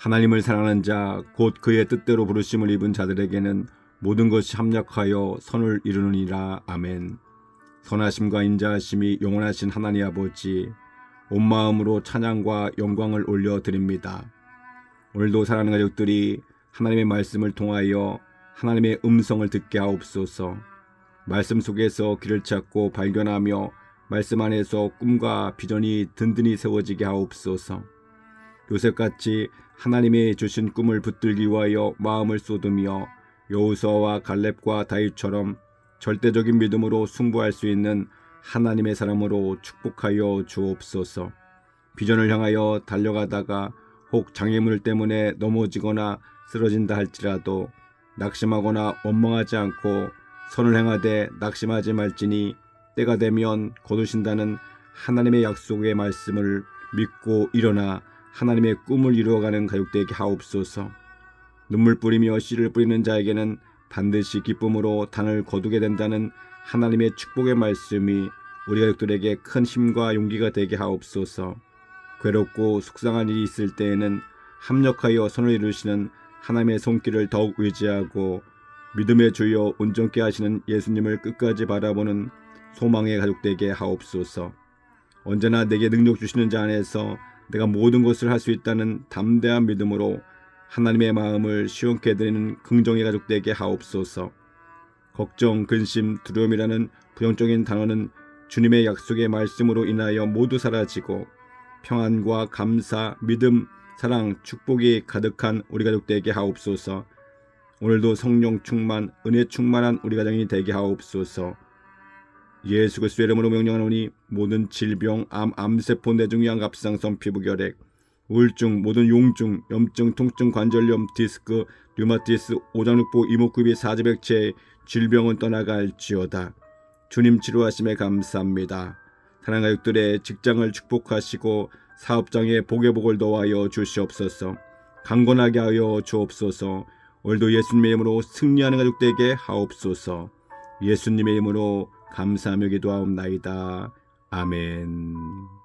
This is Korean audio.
하나님을 사랑하는 자, 곧 그의 뜻대로 부르심을 입은 자들에게는 모든 것이 합력하여 선을 이루느니라. 아멘. 선하심과 인자하심이 영원하신 하나님 아버지, 온 마음으로 찬양과 영광을 올려 드립니다. 오늘도 사랑하는 가족들이 하나님의 말씀을 통하여 하나님의 음성을 듣게 하옵소서. 말씀 속에서 길을 찾고 발견하며 말씀 안에서 꿈과 비전이 든든히 세워지게 하옵소서. 요셉같이 하나님의 주신 꿈을 붙들기 위하여 마음을 쏟으며 여호수아와 갈렙과 다윗처럼 절대적인 믿음으로 승부할 수 있는 하나님의 사람으로 축복하여 주옵소서. 비전을 향하여 달려가다가 혹 장애물 때문에 넘어지거나 쓰러진다 할지라도 낙심하거나 원망하지 않고 선을 행하되 낙심하지 말지니 때가 되면 거두신다는 하나님의 약속의 말씀을 믿고 일어나 하나님의 꿈을 이루어가는 가족되게 하옵소서. 눈물 뿌리며 씨를 뿌리는 자에게는 반드시 기쁨으로 단을 거두게 된다는 하나님의 축복의 말씀이 우리 가족들에게 큰 힘과 용기가 되게 하옵소서. 괴롭고 속상한 일이 있을 때에는 합력하여 선을 이루시는 하나님의 손길을 더욱 의지하고 믿음의 주여 온전케 하시는 예수님을 끝까지 바라보는 소망의 가족되게 하옵소서. 언제나 내게 능력 주시는 자 안에서 내가 모든 것을 할 수 있다는 담대한 믿음으로 하나님의 마음을 시원케 해드리는 긍정의 가족되게 하옵소서. 걱정, 근심, 두려움이라는 부정적인 단어는 주님의 약속의 말씀으로 인하여 모두 사라지고 평안과 감사, 믿음, 사랑, 축복이 가득한 우리 가족 되게 하옵소서. 오늘도 성령 충만, 은혜 충만한 우리 가정이 되게 하옵소서. 예수 그리스도의 이름으로 명령하노니 모든 질병, 암, 암세포, 내중양, 갑상선, 피부결핵, 우울증, 모든 용증, 염증, 통증, 관절염, 디스크, 류마티스, 오장육부, 이목구비, 사지백체 질병은 떠나갈지어다. 주님 치료하심에 감사합니다. 사랑 가족들의 직장을 축복하시고 사업장에 복의 복을 더하여 주시옵소서. 강건하게 하여 주옵소서. 오늘도 예수님의 이름으로 승리하는 가족 되게 하옵소서. 예수님의 이름으로 감사하며 기도하옵나이다. 아멘.